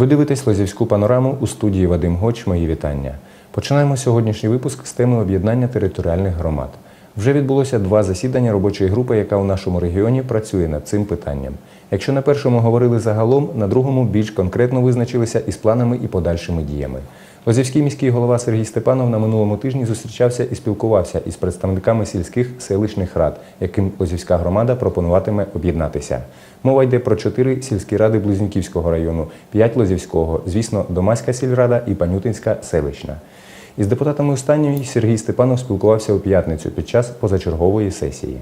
Ви дивитесь Лозівську панораму у студії Вадим Гоч. Мої вітання. Починаємо сьогоднішній випуск з теми об'єднання територіальних громад. Вже відбулося два засідання робочої групи, яка у нашому регіоні працює над цим питанням. Якщо на першому говорили загалом, на другому більш конкретно визначилися із планами і подальшими діями. Лозівський міський голова Сергій Степанов на минулому тижні зустрічався і спілкувався із представниками сільських селищних рад, яким Лозівська громада пропонуватиме об'єднатися. Мова йде про чотири сільські ради Близнюківського району, п'ять Лозівського, звісно, Домаська сільрада і Панютинська селищна. Із депутатами останньої Сергій Степанов спілкувався у п'ятницю під час позачергової сесії.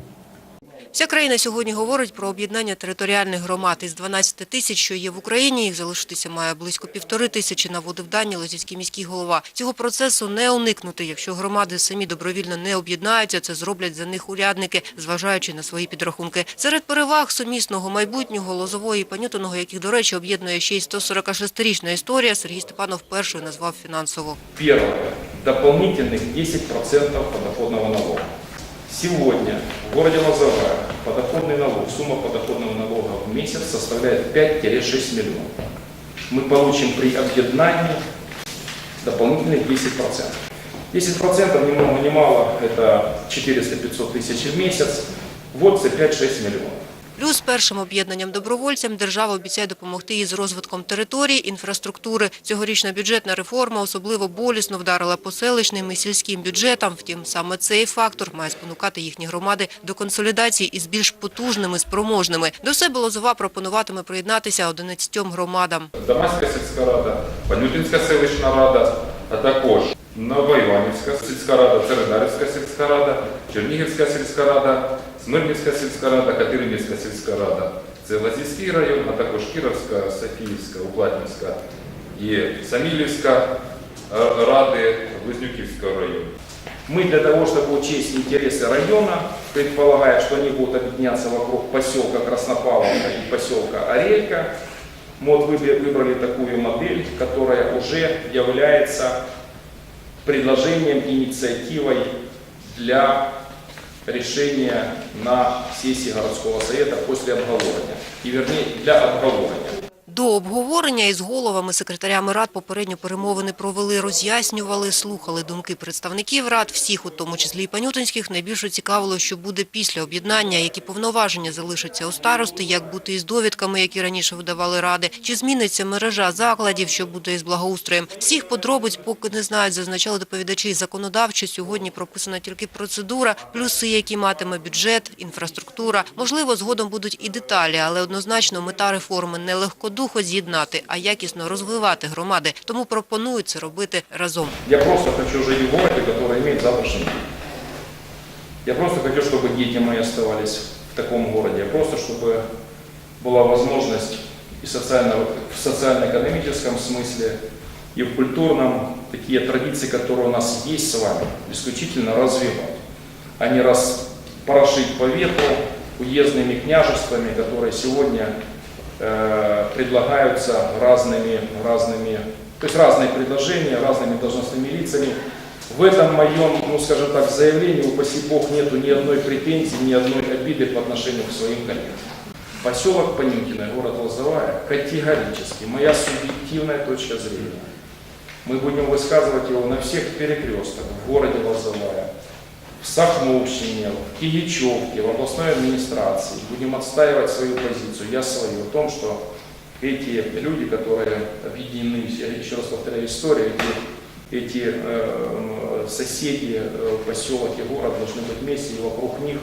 Вся країна сьогодні говорить про об'єднання територіальних громад. Із 12 тисяч, що є в Україні, їх залишитися має близько півтори тисячі, наводив дані Лозівський міський голова. Цього процесу не уникнути, якщо громади самі добровільно не об'єднаються, це зроблять за них урядники, зважаючи на свої підрахунки. Серед переваг сумісного майбутнього Лозової і Панютиного, яких, до речі, об'єднує ще й 146-річна історія, Сергій Степанов першою назвав фінансово. Первое. Дополнительных 10% подоходного налога. Сегодня в городе Лозовая подоходный налог, сумма подоходного налога в месяц составляет 5-6 миллионов. Мы получим при объединении дополнительных 10%. 10% ни много ни мало, это 400-500 тысяч в месяц. Вот це 5-6 миллионов. Плюс першим об'єднанням добровольцям держава обіцяє допомогти із розвитком територій, інфраструктури. Цьогорічна бюджетна реформа особливо болісно вдарила по селищним і сільським бюджетам. Втім, саме цей фактор має спонукати їхні громади до консолідації із більш потужними, спроможними. До себе Лозова пропонуватиме приєднатися 11 громадам. Дамаська сільська рада, Панютинська селищна рада, а також Новоіванівська сільська рада, Цередарівська сільська рада, Чернігівська сільська рада, Смирнівська сільська рада, Катеринівська сільська рада. Це Лазівський район, а також Кіровська, Софіївська, Уплатнівська і Самілівська е, ради Близнюківського району. Мы для того, чтобы учесть интересы района, предполагая, что они будут объединяться вокруг поселка Краснопавловка и поселка Орелька, мы вот выбе- выбрали такую модель, которая уже является предложением, инициативой для решения на сессии городского совета после обговорения. И вернее, для обговорения. До обговорення із головами секретарями рад попередньо перемовини провели, роз'яснювали, слухали думки представників рад, всіх, у тому числі і панютинських. Найбільше цікавило, що буде після об'єднання, які повноваження залишаться у старости, як бути із довідками, які раніше видавали ради, чи зміниться мережа закладів, що буде із благоустроєм. Всіх подробиць поки не знають, зазначали доповідачі. Законодавчо сьогодні прописана тільки процедура, плюси, які матиме бюджет, інфраструктура. Можливо, згодом будуть і деталі, але однозначно мета реформи не легкодухо з'єднати, а якісно розвивати громади. Тому пропонують це робити разом. Я просто хочу жить в городе, который имеет завтрашний день. Я просто хочу, чтобы дети мои оставались в таком городе. Я просто, чтобы была возможность и социально, в социально-экономическом смысле, и в культурном такие традиции, которые у нас есть с вами, исключительно развивать, а не распорошить по ветру уездными княжествами, которые сегодня э, предлагаются разными, разными, то есть разные предложения, разными должностными лицами. В этом моем, ну скажем так, заявлении, упаси Бог, нету ни одной претензии, ни одной обиды по отношению к своим коллегам. Поселок Понюкино, город Лозовая, категорически, моя субъективная точка зрения. Мы будем высказывать его на всех перекрестках в городе Лозовая, в Сахновщине, в Киевчевке, в областной администрации. Будем отстаивать свою позицию, я свою, о том, что эти люди, которые объединены, я еще раз повторяю историю, эти, эти э, соседи, э, поселок и город должны быть вместе, и вокруг них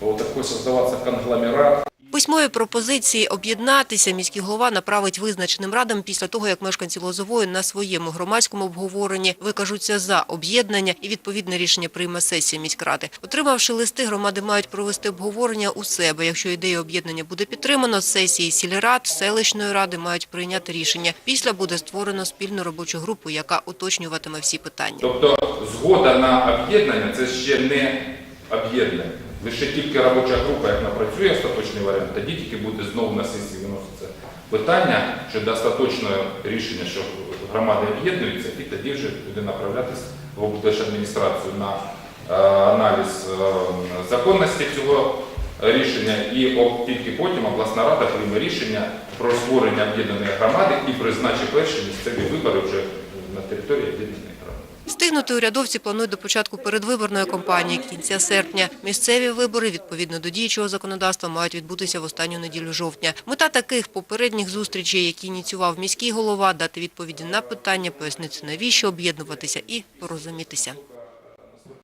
вот такой создаваться конгломерат, Письмові пропозиції об'єднатися міський голова направить визначеним радам після того, як мешканці Лозової на своєму громадському обговоренні викажуться за об'єднання і відповідне рішення прийме сесія міськради. Отримавши листи, громади мають провести обговорення у себе. Якщо ідея об'єднання буде підтримано, сесії сільрад, селищної ради мають прийняти рішення. Після буде створено спільну робочу групу, яка уточнюватиме всі питання. Тобто згода на об'єднання це ще не об'єднання. Лише тільки робоча група, як напрацює остаточний варіант, тоді тільки буде знову на сесії виноситься питання щодо остаточного рішення, що громади об'єднуються, і тоді вже буде направлятися в облдержадміністрацію на е, аналіз е, законності цього рішення, і тільки потім обласна рада прийме рішення про створення об'єднаної громади і призначить перші місцеві вибори вже на території об'єднаної громади. Стигнути урядовці планують до початку передвиборної кампанії кінця серпня. Місцеві вибори, відповідно до діючого законодавства, мають відбутися в останню неділю жовтня. Мета таких попередніх зустрічей, які ініціював міський голова, дати відповіді на питання, пояснити навіщо об'єднуватися і порозумітися.